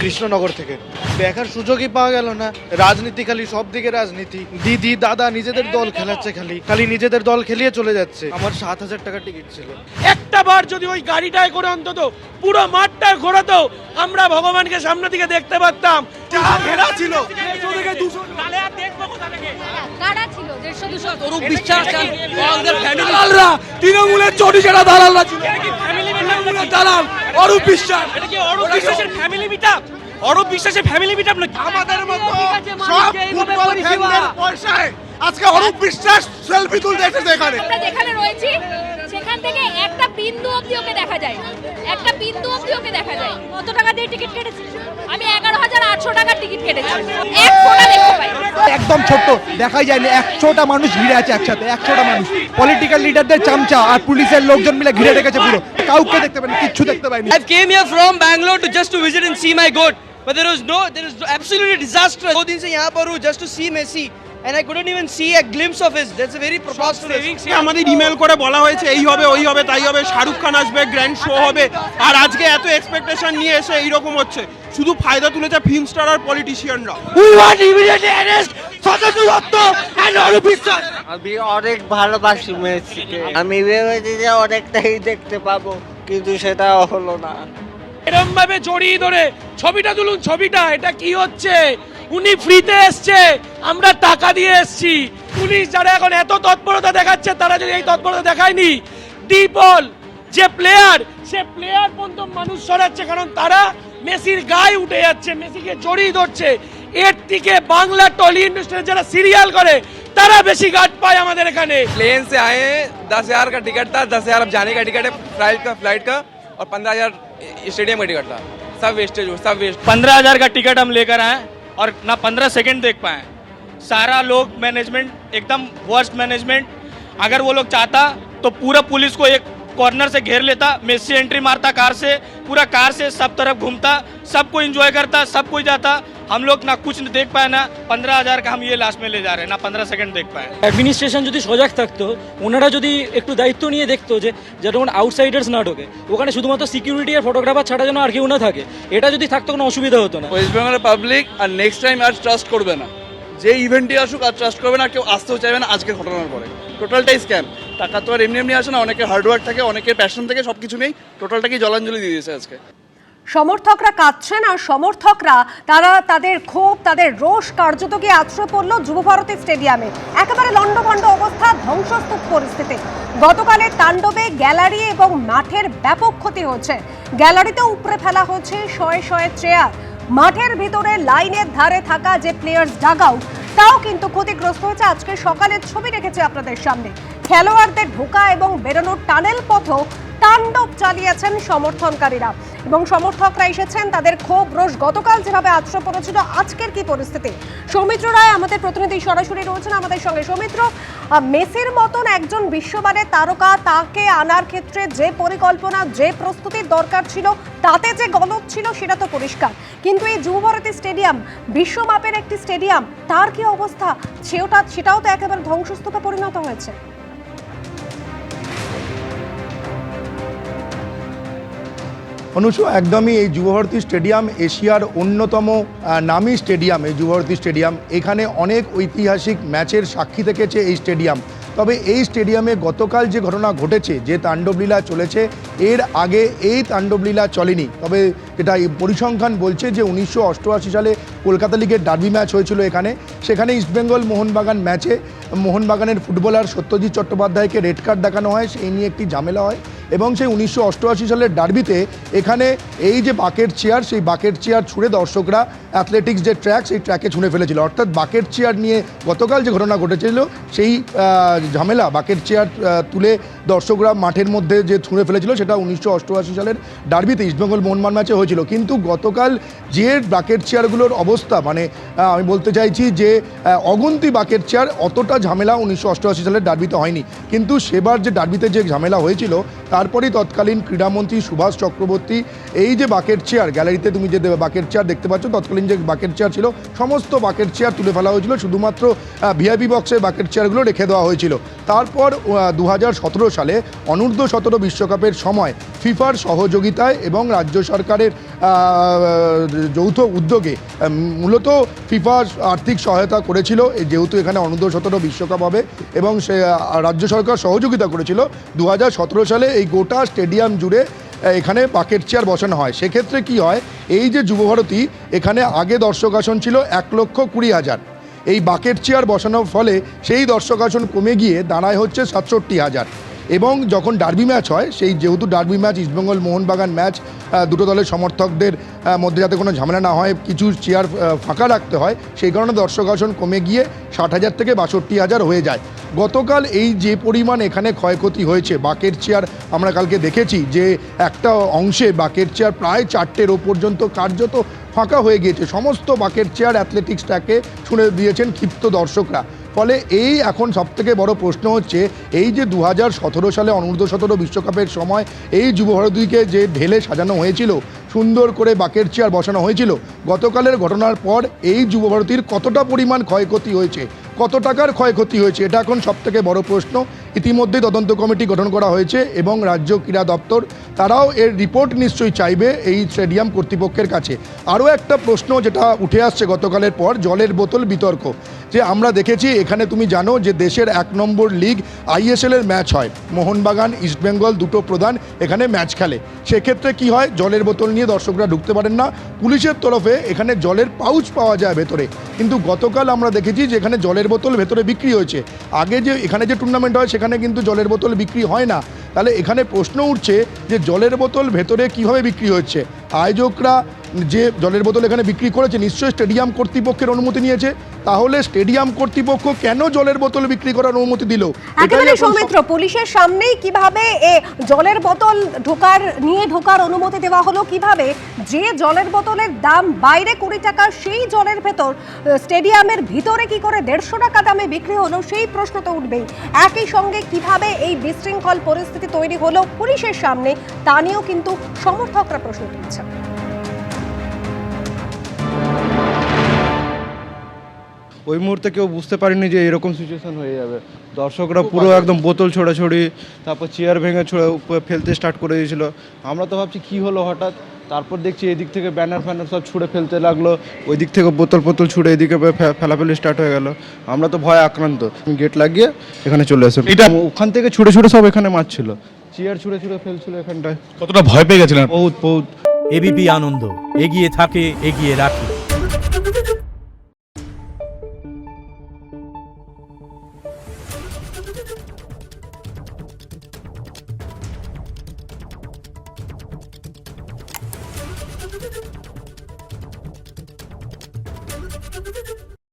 কৃষ্ণনগর থেকে। দেখার সুযোগই পাওয়া গেল না। রাজনীতি খালি সব দিকে রাজনীতি। দিদি দাদা নিজেদের দল খেলাচ্ছে খালি। খালি নিজেদের দল খেলিয়ে চলে যাচ্ছে। আমার সাত হাজার টাকা টিকিট ছিল। একটা বার যদি ওই গাড়িটায় করে অন্তত পুরো মাঠটা ঘোরাতো আমরা ভগবানকে সামনে থেকে দেখতে পারতাম। ঘেরা ছিল। তৃণমূলের চটি চাটা দালালরা ছিল। দালাল। অরূপ বিশ্বাস। এটা কি অরূপ বিশ্বাসের ফ্যামিলি মিটআপ অরূপ বিশ্বাসের ফ্যামিলি মিটআপ নাকি? আমাদের মতো সব ফুটবল ফ্যানদের পয়সায় আজকে অরূপ বিশ্বাস সেলফি তুলতে এসেছে এখানে। আমরা যেখানে রয়েছি সেখান থেকে একটা বিন্দু অবধি ওকে দেখা যায়। একটা বিন্দু অবধি ওকে দেখা যায়। কত টাকা দিয়ে টিকিট কেটেছি আমি হাজার আটশো টাকার টিকিট কেটেছি এক ফোটা দেখতে পাই একদম ছোট্ট দেখাই যায়নি একশোটা মানুষ ঘিরে আছে একসাথে একশোটা মানুষ পলিটিক্যাল লিডারদের চামচা আর পুলিশের লোকজন মিলে ঘিরে রেখেছে পুরো কাউকে দেখতে পাইনি কিচ্ছু দেখতে পাইনি I came here from Bangalore to just to visit and see my goat. But there was no, there was absolutely disaster. दो दिन से यहाँ पर हूँ just to see Messi. And I couldn't even see a glimpse of his. That's a very preposterous. আমাদের email করে বলা হয়েছে এই হবে ওই হবে তাই হবে শাহরুখ খান আসবে গ্র্যান্ড শো হবে। আর আজকে এত এক্সপেকটেশন নিয়ে এসে এইরকম হচ্ছে। শুধু ফায়দা তুলেছে ফিল্ম স্টার আর পলিটিশিয়ানরা আমি অনেক ভালোবাসি মেসিকে। আমি ভেবেছি যে অনেকটাই দেখতে পাবো কিন্তু সেটা হলো না। এরম ভাবে জড়িয়ে ধরে ছবিটা তুলুন ছবিটা এটা কি হচ্ছে? উনি ফ্রিতে এসছে আমরা টাকা দিয়ে এসছি পুলিশ যারা এখন এত তৎপরতা দেখাচ্ছে তারা যদি এই তৎপরতা দেখায়নি ডিপল যে প্লেয়ার সে প্লেয়ার পর্যন্ত মানুষ সরাচ্ছে কারণ তারা মেসির গায়ে উঠে যাচ্ছে মেসিকে জড়িয়ে ধরছে এর থেকে বাংলা টলি ইন্ডাস্ট্রি যারা সিরিয়াল করে তারা বেশি গার্ড পায় আমাদের এখানে प्लेन से आए हैं दस हजार का टिकट था दस हजार अब जाने का टिकट है फ्लाइट का फ्लाइट का और पंद्रह हजार स्टेडियम का टिकट था सब वेस्टेज हो सब वेस्ट पंद्रह हजार का टिकट हम लेकर आए और ना पंद्रह सेकेंड देख पाए। सारा लोग मैनेजमेंट एकदम वर्स्ट मैनेजमेंट अगर वो लोग चाहता तो पूरा पुलिस को एक कॉर्नर से घेर लेता मेसी एंट्री मारता कार से पूरा कार से सब तरफ घूमता सबको एंजॉय करता सब कोई जाता हम लोग ना कुछ देख पाए ना पंद्रह हजार का हम ये लास्ट में ले जा रहे हैं ना पंद्रह सेकंड देख पाए অ্যাডমিনিস্ট্রেশন যদি সজাগ থাকতো ওনারা যদি একটু দায়িত্ব নিয়ে দেখতো যে যেন আউটসাইডার্স না ঢোকে ওখানে শুধুমাত্র সিকিউরিটি আর ফটোগ্রাফার ছাড়া যেন আর কেউ না থাকে এটা যদি থাকতো কোনো অসুবিধা হতো না ওয়েস্ট বেঙ্গলের পাবলিক আর নেক্সট টাইম আর ট্রাস্ট করবে না যে ইভেন্টই আসুক আর ট্রাস্ট করবে না কেউ আসতেও চাইবে না আজকের ঘটনার পরে টোটালটাই স্ক্যাম টাকা তো আর এমনি এমনি আসে না অনেকের হার্ডওয়ার্ক থাকে অনেকের প্যাশন থেকে সব কিছু নেই টোটালটাকে জলাঞ্জলি দিয়ে দিয়েছে আজকে? সমর্থকরা কাঁদছেন আর সমর্থকরা, তারা তাদের ক্ষোভ, তাদের রোষ কার্যত গিয়ে আশ্রয় পড়ল যুবভারতী স্টেডিয়ামে। একেবারে লণ্ডভণ্ড অবস্থা, ধ্বংসস্তূপ পরিস্থিতি। গতকালের তাণ্ডবে গ্যালারি এবং মাঠের ব্যাপক ক্ষতি হচ্ছে গ্যালারিতে উপড়ে ফেলা হচ্ছে শয়ে শয়ে চেয়ার। মাঠের ভিতরে লাইনের ধারে থাকা যে প্লেয়ার্স ডাগ তাও কিন্তু ক্ষতিগ্রস্ত হয়েছে। আজকে সকালের ছবি রেখেছে আপনাদের সামনে। খেলোয়াড়দের ঢোকা এবং বেরোনোর টানেল পথও তাণ্ডব চালিয়েছেন সমর্থনকারীরা। এবং সমর্থকরা এসেছেন তাদের ক্ষোভ, রোষ গতকাল যেভাবে আশ্রয় পড়েছিল, আজকের কি পরিস্থিতি? সৌমিত্র রায় আমাদের প্রতিনিধি সরাসরি রয়েছেন আমাদের সঙ্গে। সৌমিত্র মেসির মতন একজন বিশ্বমানের তারকা, তাকে আনার ক্ষেত্রে যে পরিকল্পনা, যে প্রস্তুতির দরকার ছিল, তাতে যে গলত ছিল সেটা তো পরিষ্কার। কিন্তু এই যুবভারতী স্টেডিয়াম, বিশ্বমাপের একটি স্টেডিয়াম, তার কি অবস্থা? সেটা সেটাও তো একেবারে ধ্বংসস্তূপে পরিণত হয়েছে। অনুষ, একদমই এই যুবভারতী স্টেডিয়াম এশিয়ার অন্যতম নামী স্টেডিয়াম, এই যুবভারতী স্টেডিয়াম। এখানে অনেক ঐতিহাসিক ম্যাচের সাক্ষী থেকেছে এই স্টেডিয়াম। তবে এই স্টেডিয়ামে গতকাল যে ঘটনা ঘটেছে, যে তাণ্ডবলীলা চলেছে, এর আগে এই তাণ্ডবলীলা চলেনি। তবে এটা পরিসংখ্যান বলছে যে উনিশশো অষ্টআশি সালে কলকাতা লিগের ডার্বি ম্যাচ হয়েছিল এখানে। সেখানে ইস্টবেঙ্গল মোহনবাগান ম্যাচে, মোহনবাগানের ফুটবলার সত্যজিৎ চট্টোপাধ্যায়কে রেড কার্ড দেখানো হয়, সেই নিয়ে একটি ঝামেলা হয়। এবং সেই উনিশশো অষ্টআশি সালের ডার্বিতে এখানে এই যে বাকেট চেয়ার, সেই বাকেট চেয়ার ছুঁড়ে দর্শকরা অ্যাথলেটিক্স যে ট্র্যাক সেই ট্র্যাকে ছুঁড়ে ফেলেছিল। অর্থাৎ বাকেট চেয়ার নিয়ে গতকাল যে ঘটনা ঘটেছিল, সেই ঝামেলা বাকেট চেয়ার তুলে দর্শকরা মাঠের মধ্যে যে ছুঁড়ে ফেলেছিল, সেটা উনিশশো অষ্টআশি সালের ডার্বিতে ইস্টবেঙ্গল মোহনবাগান ম্যাচে হয়েছিল। কিন্তু গতকাল যে বাকেট চেয়ারগুলোর অবস্থা মানে আমি বলতে চাইছি যে অগুন্তি বাকেট চেয়ার, অতটা ঝামেলা উনিশশো অষ্টআশি সালের ডার্বিতে হয়নি। কিন্তু সেবার যে ডার্বিতে যে ঝামেলা হয়েছিল তারপরেই তৎকালীন ক্রীড়ামন্ত্রী সুভাষ চক্রবর্তী, এই যে বাকেট চেয়ার, গ্যালারিতে তুমি যে বাকেট চেয়ার দেখতে পাচ্ছ, তৎকালীন যে বাকেট চেয়ার ছিল, সমস্ত বাকেট চেয়ার তুলে ফেলা হয়েছিল, শুধুমাত্র ভিআইপি বক্সের বাকেট চেয়ারগুলো রেখে দেওয়া হয়েছিল। তারপর দু হাজার সতেরো সালে অনূর্ধ্ব সতেরো বিশ্বকাপের সময় ফিফার সহযোগিতায় এবং রাজ্য সরকারের যৌথ উদ্যোগে মূলত ফিফা আর্থিক সহায়তা করেছিল যেহেতু এখানে অনূর্ধ্ব সতেরো বিশ্বকাপ হবে এবং সে রাজ্য সরকার সহযোগিতা করেছিল দু হাজার সতেরো সালে এই গোটা স্টেডিয়াম জুড়ে এখানে বাকেট চেয়ার বসানো হয়। সেক্ষেত্রে কি হয়, এই যে যুবভারতী, এখানে আগে দর্শক আসন ছিল এক লক্ষ কুড়ি হাজার। এই বাকেট চেয়ার বসানোর ফলে সেই দর্শক আসন কমে গিয়ে দাঁড়ায় হচ্ছে সাতষট্টি হাজার। এবং যখন ডার্বি ম্যাচ হয়, সেই যেহেতু derby match East Bengal Mohun Bagan match দুটো দলের সমর্থকদের মধ্যে যাতে কোনো ঝামেলা না হয়, কিছু চেয়ার ফাঁকা রাখতে হয়, সেই কারণে দর্শক আসন কমে গিয়ে ষাট হাজার থেকে বাষট্টি হাজার হয়ে যায়। গতকাল এই যে পরিমাণ এখানে ক্ষয়ক্ষতি হয়েছে, বাকের চেয়ার আমরা কালকে দেখেছি যে একটা অংশে বাকের চেয়ার প্রায় চারটের ও পর্যন্ত কার্যত ফাঁকা হয়ে গিয়েছে। সমস্ত বাকের চেয়ার অ্যাথলেটিক্সটাকে ছুঁড়ে দিয়েছেন ক্ষিপ্ত দর্শকরা। ফলে এই এখন সবথেকে বড় প্রশ্ন হচ্ছে, এই যে দু হাজার সতেরো সালে অনূর্ধ্ব সতেরো বিশ্বকাপের সময় এই যুব ভারতীকে যে ঢেলে সাজানো হয়েছিল, সুন্দর করে বাকের চেয়ার বসানো হয়েছিল, গতকালের ঘটনার পর এই যুব ভারতীর কতটা পরিমাণ ক্ষয়ক্ষতি হয়েছে, কত টাকার ক্ষয়ক্ষতি হয়েছে, এটা এখন সবথেকে বড় প্রশ্ন। ইতিমধ্যেই তদন্ত কমিটি গঠন করা হয়েছে এবং রাজ্য ক্রীড়া দপ্তর, তারাও এর রিপোর্ট নিশ্চয়ই চাইবে এই স্টেডিয়াম কর্তৃপক্ষের কাছে। আরও একটা প্রশ্ন যেটা উঠে আসছে গতকালের পর, জলের বোতল বিতর্ক। যে আমরা দেখেছি, এখানে তুমি জানো যে দেশের এক নম্বর লিগ আইএসএল এর ম্যাচ হয়। মোহনবাগান ইস্টবেঙ্গল দুটো প্রধান এখানে ম্যাচ খেলে। সেক্ষেত্রে কি হয়, জলের বোতল নিয়ে দর্শকরা ঢুকতে পারেন না। পুলিশের তরফে এখানে জলের পাউচ পাওয়া যায় ভেতরে। কিন্তু গতকাল আমরা দেখেছি যে এখানে জলের বোতল ভেতরে বিক্রি হয়েছে। আগে যে এখানে যে টুর্নামেন্ট হয়, সেখানে কিন্তু জলের বোতল বিক্রি হয় না। তাহলে এখানে প্রশ্ন উঠছে যে জলের বোতল ভেতরে কীভাবে বিক্রি হচ্ছে? আয়োজকরা যে জলের বোতল এখানে বিক্রি করেছে, নিশ্চয়ই স্টেডিয়াম কর্তৃপক্ষের অনুমতি নিয়েছে। তাহলে স্টেডিয়াম কর্তৃপক্ষ কেন জলের বোতল বিক্রি করার অনুমতি দিল? একেবারে সৌমিত্র পুলিশের সামনেই কীভাবে এ জলের বোতল ঢোকার নিয়ে ঢোকার অনুমতি দেওয়া হলো কীভাবে যে জলের বোতলের দাম বাইরে কুড়ি টাকা সেই জলের ভেতর স্টেডিয়ামের ভিতরে কি করে দেড়শো টাকা দামে বিক্রি হলো সেই প্রশ্ন তো উঠবেই। একই সঙ্গে কীভাবে এই বিশৃঙ্খল পরিস্থিতি তৈরি হলো পুলিশের সামনে তা নিয়েও কিন্তু সমর্থকরা প্রশ্ন তুলছে ওই মুহূর্তে কেউ বুঝতে পারেনি যে এরকম সিচুয়েশন হয়ে যাবে। দর্শকরা পুরো একদম বোতল ছোড়াছড়ি তারপর চেয়ার ভেঙে ছোড়া উপরে ফেলতে স্টার্ট করে দিয়েছিল। আমরা তো ভাবছি কী হলো হঠাৎ? তারপর দেখছি এদিক থেকে ব্যানার ফ্যানার সব ছুঁড়ে ফেলতে লাগল। ওই দিক থেকে বোতল বোতল ছুঁড়ে এদিকে ফেলাফেলি স্টার্ট হয়ে গেল। আমরা তো ভয় আক্রান্ত। গেট লাগিয়ে এখানে চলে আসে এটা ওখান থেকে ছুঁড়ে ছুঁড়ে সব এখানে মারছিল। চেয়ার ছুঁড়ে ছুঁড়ে ফেলছিল এখানটায়। কতটা ভয় পেয়ে গেছিলেন? বহুত বহুত। এবিপি আনন্দ। এগিয়ে থাকে এগিয়ে রাখে।